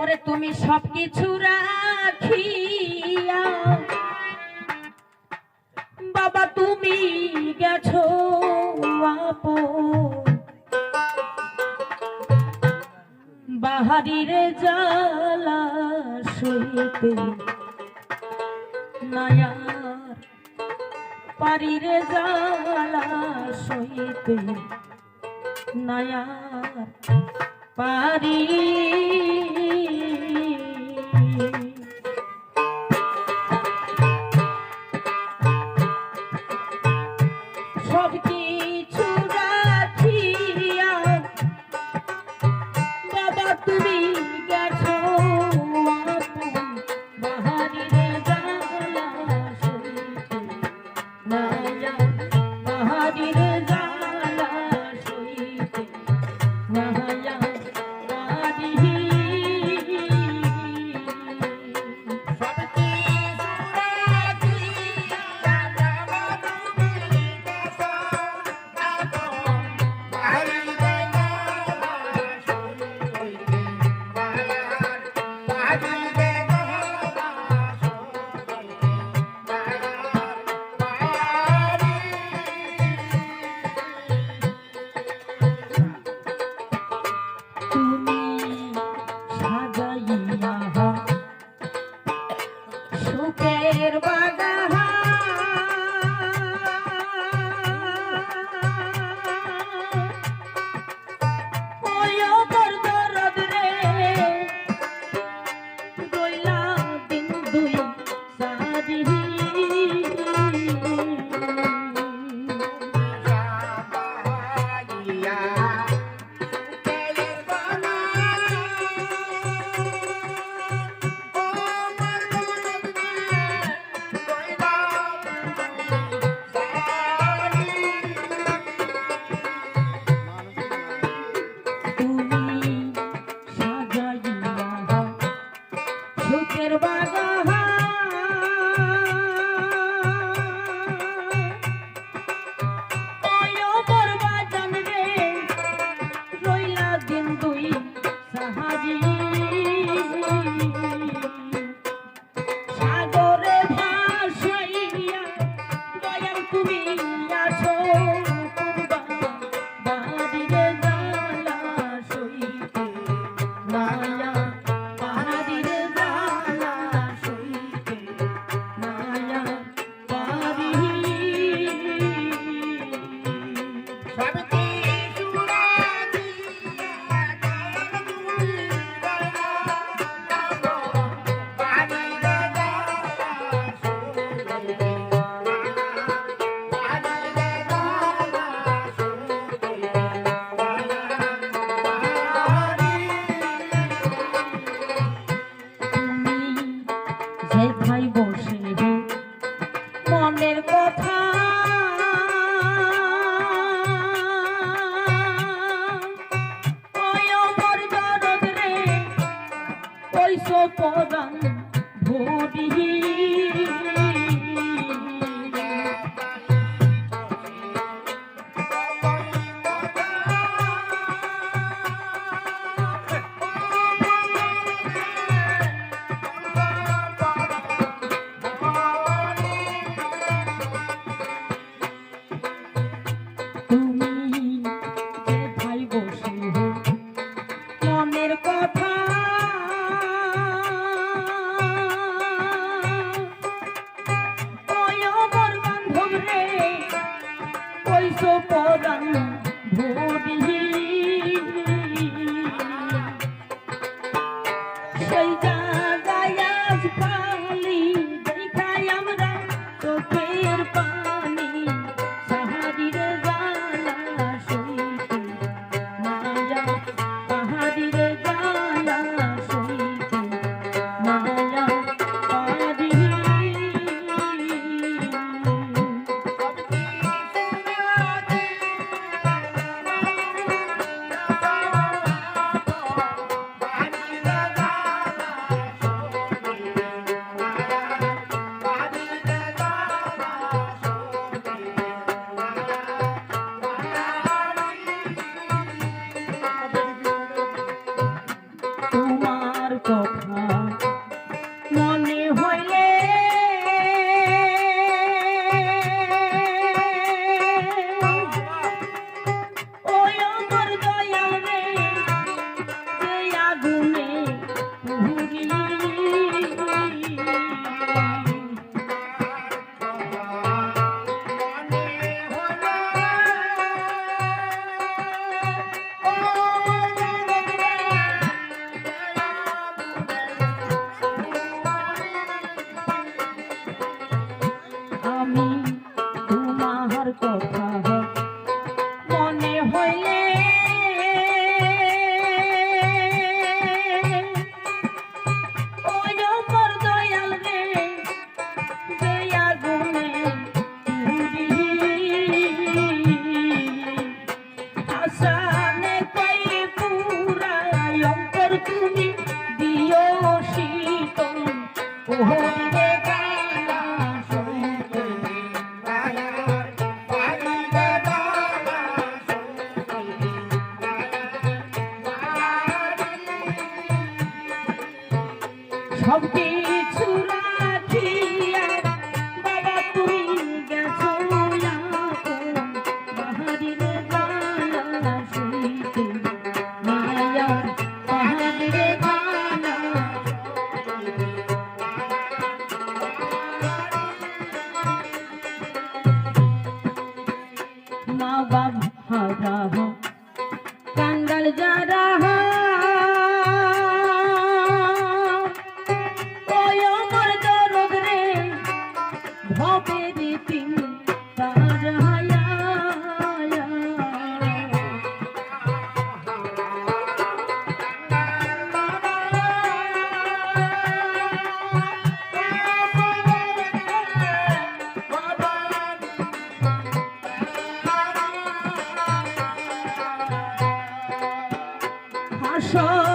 ওরে তুমি সব কিছু রাখিয়া। বাবা, তুমি গেছো আপো। বাহারির জালা শুইতে নায়ার পারির জালা শুইতে নায়ার পারি রাধা মায়ের পা। Thank you. সব কিছু রাখিয়া বাবা তুমি গেছো না বাহারির গানা শুনতে। মায়ার বাহারির গানা মা বাবা সব